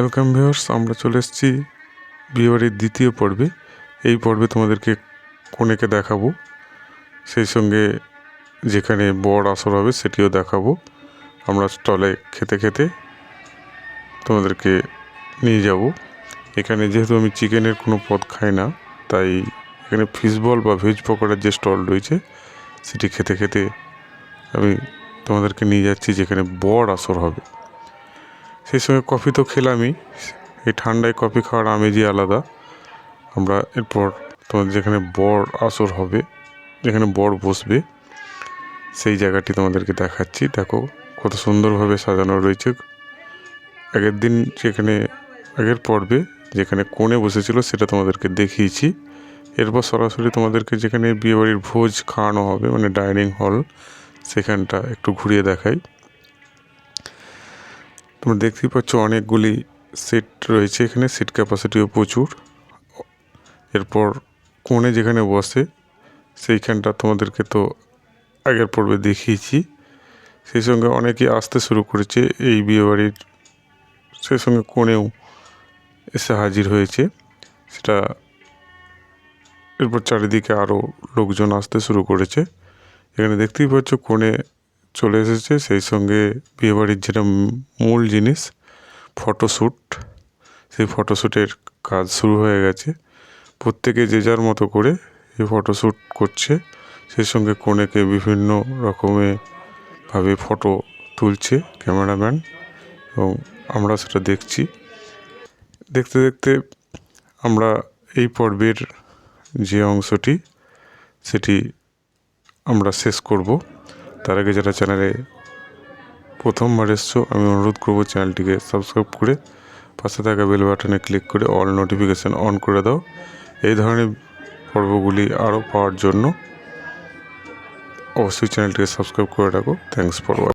Welcome viewers আমরা চলে এসেছি বিয়েবাড়ির দ্বিতীয় পর্বে। এই পর্বে তোমাদেরকে কনেকে দেখাবো। সেই সঙ্গে যেখানে বর আসর হবে সেটিও দেখাবো। আমরা স্টলে খেতে খেতে তোমাদেরকে নিয়ে যাব। এখানে যেহেতু আমি চিকেনের কোনো পদ খাই না, তাই এখানে ফিশ বল বা ভেজ পকোড়ার যে স্টল রয়েছে, সেটি খেতে খেতে আমি তোমাদেরকে নিয়ে যাচ্ছি যেখানে বর আসর হবে। সেই সঙ্গে কফি তো খেলামই। এই ঠান্ডায় কফি খাওয়ার আমেজই আলাদা। আমরা এরপর তোমাদের যেখানে বর আসর হবে, যেখানে বর বসবে, সেই জায়গাটি তোমাদেরকে দেখাচ্ছি। দেখো কত সুন্দরভাবে সাজানো রয়েছে। আগের দিন যেখানে, আগের পর্বে যেখানে কোণে বসেছিল সেটা তোমাদেরকে দেখিয়েছি। এরপর সরাসরি তোমাদেরকে যেখানে বিয়েবাড়ির ভোজ খাওয়ানো হবে মানে ডাইনিং হল, সেখানটা একটু ঘুরিয়ে দেখাই। তোমরা দেখতেই পাচ্ছ অনেকগুলি সিট রয়েছে এখানে, সিট ক্যাপাসিটিও প্রচুর। এরপর কোণে যেখানে বসে, সেইখানটা তোমাদেরকে তো আগের পর্বে দেখিয়েছি। সেই সঙ্গে অনেকেই আসতে শুরু করেছে এই বিয়েবাড়ির সেই সঙ্গে কোণেও এসে হাজির হয়েছে। সেটা এরপর চারিদিকে আরও লোকজন আসতে শুরু করেছে। এখানে দেখতেই পাচ্ছ কোণে চলে এসেছে। সেই সঙ্গে বিয়েবাড়ির যেটা মূল জিনিস, ফটোশ্যুট। সেই ফটোশ্যুটের কাজ শুরু হয়ে গেছে। প্রত্যেকে যে যার মতো করে এই ফটোশ্যুট করছে। সেই সঙ্গে কনেকে বিভিন্ন রকমের ভাবে ফটো তুলছে ক্যামেরাম্যান এবং আমরা সেটা দেখছি। দেখতে দেখতে আমরা এই পর্বের যে অংশটি, সেটি আমরা শেষ করব। তার আগে যারা চ্যানেলে প্রথমবার এসছো, আমি অনুরোধ করব চ্যানেলটিকে সাবস্ক্রাইব করে পাশে থাকা বেল বাটনে ক্লিক করে অল নোটিফিকেশান অন করে দাও। এই ধরনের পর্বগুলি আরও পাওয়ার জন্য অবশ্যই চ্যানেলটিকে সাবস্ক্রাইব করে রাখো। Thanks for